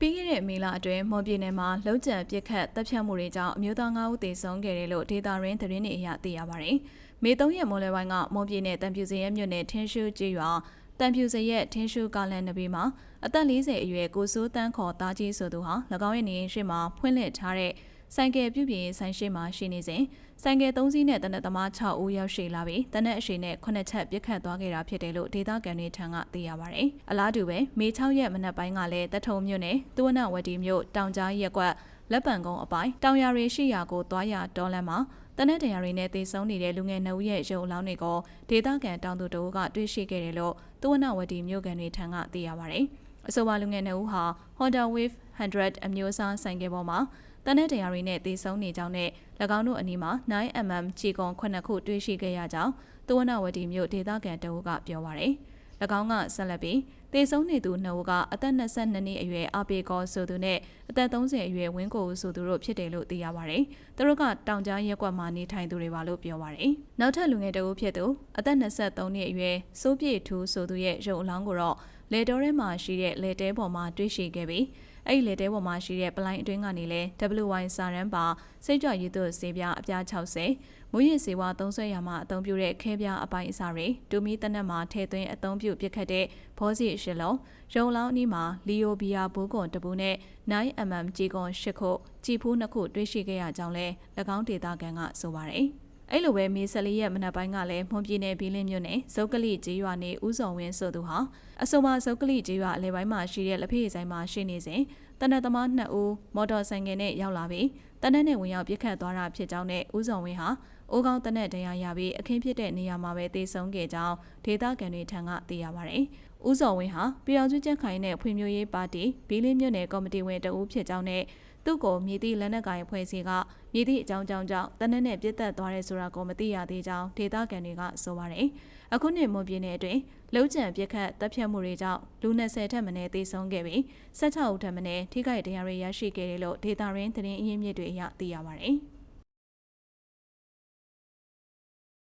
ပြီးခဲ့တဲ့မေလအတွင်းမော်ပြည်နယ်မှာလုံခြံပစ်ခတ်တပ်ဖြတ်မှုတွေကြောင့်အမျိုးသား9ဦးသေဆုံးခဲ့တယ်လို့ဒေတာရင်းသတင်းတွေအရသိရပါတယ်။မေ3ရက်မိုးလယ်ပိုင်းကမော်ပြည်နယ်တံပြူစရဲမြို့နယ်ထင်းရှူးကျေးရွာတံပြူစရဲထင်းရှူးကားလန်နဘေးမှာအသက်40အရွယ်ကိုစိုးတန်းခေါ်တာကြီးဆိုသူဟာ၎င်းရဲ့နေအိမ်ရှိမှာဖွင့်လှစ်ထားတဲ့ ဆိုင်ကယ်ပြုပြင်ဆိုင်ရှိမှာရှိနေစဉ်ဆိုင်ကယ်3စီးနဲ့တနက်သမား6ဦးရောက်ရှိလာပြီးတနက်အရှိနဲ့9ချက်ပြစ်ခတ်သွားခဲ့တာဖြစ်တယ်လို့ဒေသခံတွေထံကသိရပါဗျ။အလားတူပဲမေ6ရက်မနက်ပိုင်းကလည်းတထုံမြို့နယ်သွဝနဝတီမြို့တောင်ကြားရက်ကွက်လက်ပံကုန်းအပိုင်းတောင်ယာရီရှိရာကိုသွားရဒေါ်လန်မှာတနက်တရာတွေနဲ့တေဆုံးနေတဲ့လူငယ်နှုတ်ရဲ့ရုပ်အလောင်းတွေကိုဒေသခံတောင်သူတို့ကတွေ့ရှိခဲ့တယ်လို့သွဝနဝတီမြို့ကန်တွေထံကသိရပါဗျ။ အဆိုပါလူငယ်နှုတ်ဟာ Honda Wave 100အမျိုးအစားဆိုင်ကယ်ပေါ်မှာတနက်တရားတွေနဲ့တေဆုံးနေကြောင်းနဲ့၎င်းတို့အနီးမှာ 9mm ခြေကုံ9ခုတွေ့ရှိခဲ့ရကြောင်းသဝနဝတီမြို့ဒေသခံတအုပ်ကပြောပါရယ်၎င်းကဆက်လက်ပြီး တေဆုံးနေသူနှစ်ဦးကအသက်22နှစ်အရွယ်အပေကောဆိုသူနဲ့အသက်30အရွယ်ဝင်းကိုဆိုသူတို့ဖြစ်တယ်လို့သိရပါတယ်။သူတို့ကတောင်ကြားရက်ကွက်မှာနေထိုင်သူတွေပါလို့ပြောပါတယ်။နောက်ထပ်လူငယ်တအုပ်ဖြစ်သူအသက်23နှစ်အရွယ်စိုးပြေထူးဆိုသူရဲ့ရုပ်အလောင်းကိုတော့လေတော်ထဲမှာရှိတဲ့လေတဲပေါ်မှာတွေ့ရှိခဲ့ပြီးအဲ့ဒီလေတဲပေါ်မှာရှိတဲ့ပလိုင်းအတွင်းကနေလဲ WY စာရန်ပါစိတ်ကြွရည်သွစေပြအပြား60မွေးရည်စေဝါ30ဆွဲရာမှာအသုံးပြုတဲ့ခဲပြားအပိုင်းအစတွေတူမီတနက်မှာထည့်သွင်းအသုံးပြုပစ်ခတ်တဲ့ဘောစီအ၈လုံး၊ရုံလောင်းနီးမှာလီယိုဘီယာဘိုးကွန်တပူးနဲ့ 9mm ကြေကွန်၈ခု၊ကြည်ဖူး၂ခုတွေ့ရှိခဲ့ရကြောင်းလည်း၎င်းဒေသခံကဆိုပါတယ်။ အဲ့လိုပဲမေ14ရက်မနက်ပိုင်းကလည်းမွန်ပြည်နယ်ဘီလင်းမြို့နယ်ဇုတ်ကလိကျေးရွာနေဦးစောဝင်းဆိုသူဟာအဆိုပါဇုတ်ကလိကျေးရွာအလဲပိုင်းမှာရှိတဲ့လက်ဖေးဆိုင်မှာရှိနေစဉ်တနက်သမား2ဦးမော်တော်ဆိုင်ကယ်နဲ့ရောက်လာပြီးတနက်နဲ့ဝင်ရောက်ပြစ်ခတ်သွားတာဖြစ်ကြောင်းနဲ့ဦးစောဝင်းဟာအိုးကောင်းတနက်တရားရပြီးအခင်းဖြစ်တဲ့နေရာမှာပဲတေဆုံးခဲ့ကြောင်းဒေသခံတွေထံကသိရပါတယ်။ဦးစောဝင်းဟာပြည်အောင်စုကြက်ခိုင်နဲ့ဖွံ့ဖြိုးရေးပါတီဘီလင်းမြို့နယ်ကော်မတီဝင်တဦးဖြစ်ကြောင်းနဲ့ သူ့ကိုမြည်သည့်လက်နက်ကိုင်ဖွဲ့စည်းကမြည်သည့်အကြောင်းကြောင့်ကြောင့်တနက်နဲ့ပြစ်တက်သွားရဲဆိုတာကိုမသိရသေးကြောင်းဒေသခံတွေကဆိုပါတယ်။အခုနှစ်မွန်ပြည်နယ်အတွင်းလုံခြံပြစ်ခတ်တပ်ဖြတ်မှုတွေကြောင့်လူ20ထက်မနည်းသေဆုံးခဲ့ပြီး16ဦးထက်မနည်းထိခိုက်ဒဏ်ရာတွေရရှိခဲ့တယ်လို့ဒေသရင်းသတင်းအရင်းမြစ်တွေအရသိရပါတယ်။